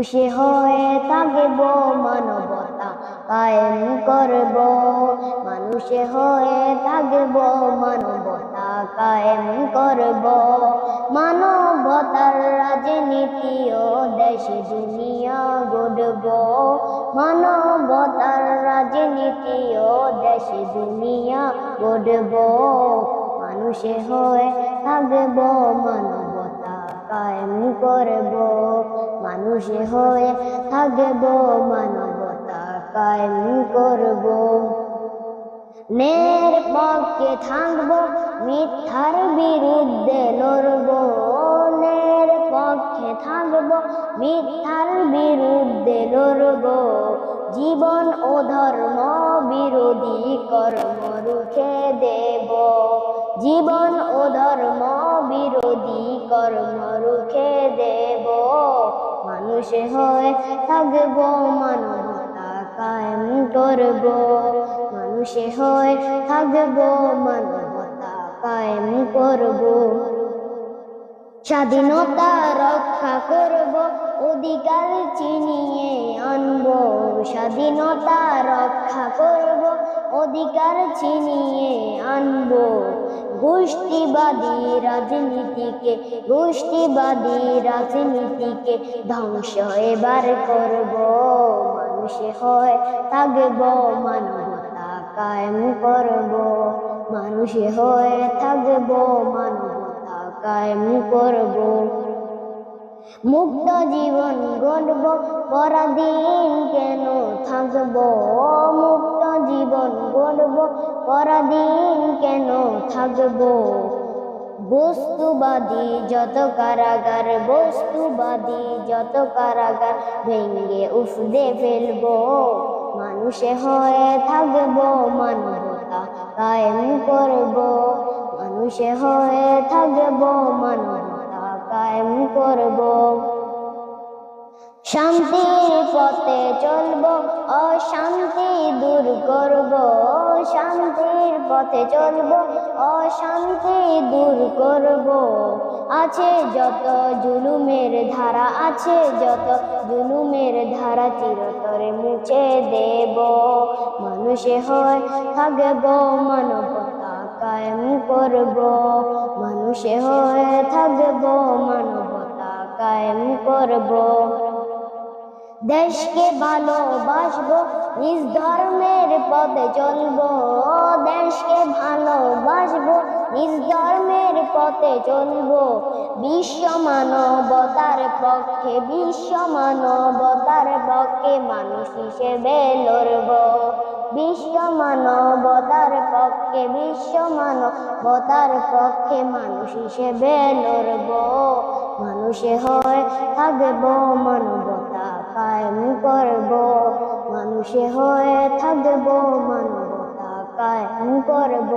খুশি হয়ে থাকব মানবতা কায়েম করব। মানুষে হয়ে থাকব মানবতা কায়েম করব। মানবতার রাজনীতি ও দেশ, দুনিয়া গড়ব। মানবতার রাজনীতি ও দেশ, দুনিয়া গড়ব। মানুষে হয়ে থাকব মানবতা কায়েম করব। মানুষে হয়ে থাকব মানবতা কায়েম করব। নের পক্ষে থাকব, মিথ্যার বিরুদ্ধে লড়ব। নের পক্ষে থাকব, মিথ্যার বিরুদ্ধে লড়ব। জীবন ও ধর্ম বিরোধী কর্ম রুখে দেব। জীবন ও ধর্ম বিরোধী কর্ম রুখে মানুষে হয়ে থাকব, মানবতা কায়েম করব। মানুষে হয়ে থাকব, মানবতা কায়েম করব। স্বাধীনতা রক্ষা করব, অধিকার চিনিয়ে আনব। স্বাধীনতা রক্ষা করব, অধিকার চিনিয়ে আনব। গোষ্ঠীবাদী রাজনীতিকে গোষ্ঠীবাদী রাজনীতিকে ধ্বংস এবার করব। মানুষে হয় থাকব, মানবতা কায়েম করব। মানুষে হয়ে থাকব, মানবতা কায়েম করব। মুক্ত জীবন গড়ব, পরাধীন কেন থাকব? মুক্ত জীবন গড়ব পরাধীন কেন থাকব? বস্তুবাদী যত কারাগার, বস্তুবাদী যত কারাগার ভেঙ্গে উফদে ফেলব। মানুষে হয়ে থাকব, মানবতা কায়েম করব। মানুষে হয়ে থাকব, মানবতা কায়েম করব। শান্তির পথে চলব, অশান্তি দূর করব শান্তির পথে চলব, অশান্তি দূর করব। আছে যত জুলুমের ধারা, আছে যত জুলুমের ধারা চিরতরে মুছে দেব। মানুষে হয় থাকব, মানবতা কায়েম করব। মানুষে হয়ে থাকব, মানবতা কায়েম করব। দেশকে ভালোবাসবো, নিজ ধর্মের পথে চলবো। দেশকে ভালোবাসবো, নিজ ধর্মের পথে চলবো। বিশ্ব মানবতার পক্ষে, বিশ্ব মানবতার পক্ষে মানুষ হিসেবে লড়ব। বিশ্ব মানবতার পক্ষে, বিশ্ব মানবতার পক্ষে মানুষ হিসেবে লড়ব। মানুষে হয়, থাকব মানবতা। কায়েম করব, মানুষে হয়ে থাকব, মানবতা কায়েম করব।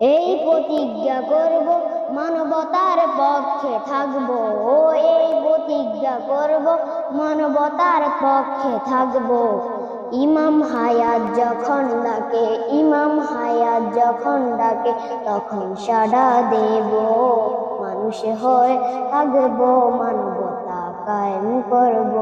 এই প্রতিজ্ঞা করব, মানবতার পক্ষে থাকব। এই প্রতিজ্ঞা করব, মানবতার পক্ষে থাকব। ইমাম হায়াত যখন ডাকে, ইমাম হায়াত যখন ডাকে, তখন সাড়া দেব। মানুষে হয় থাকব মানবতা কায়েম করব।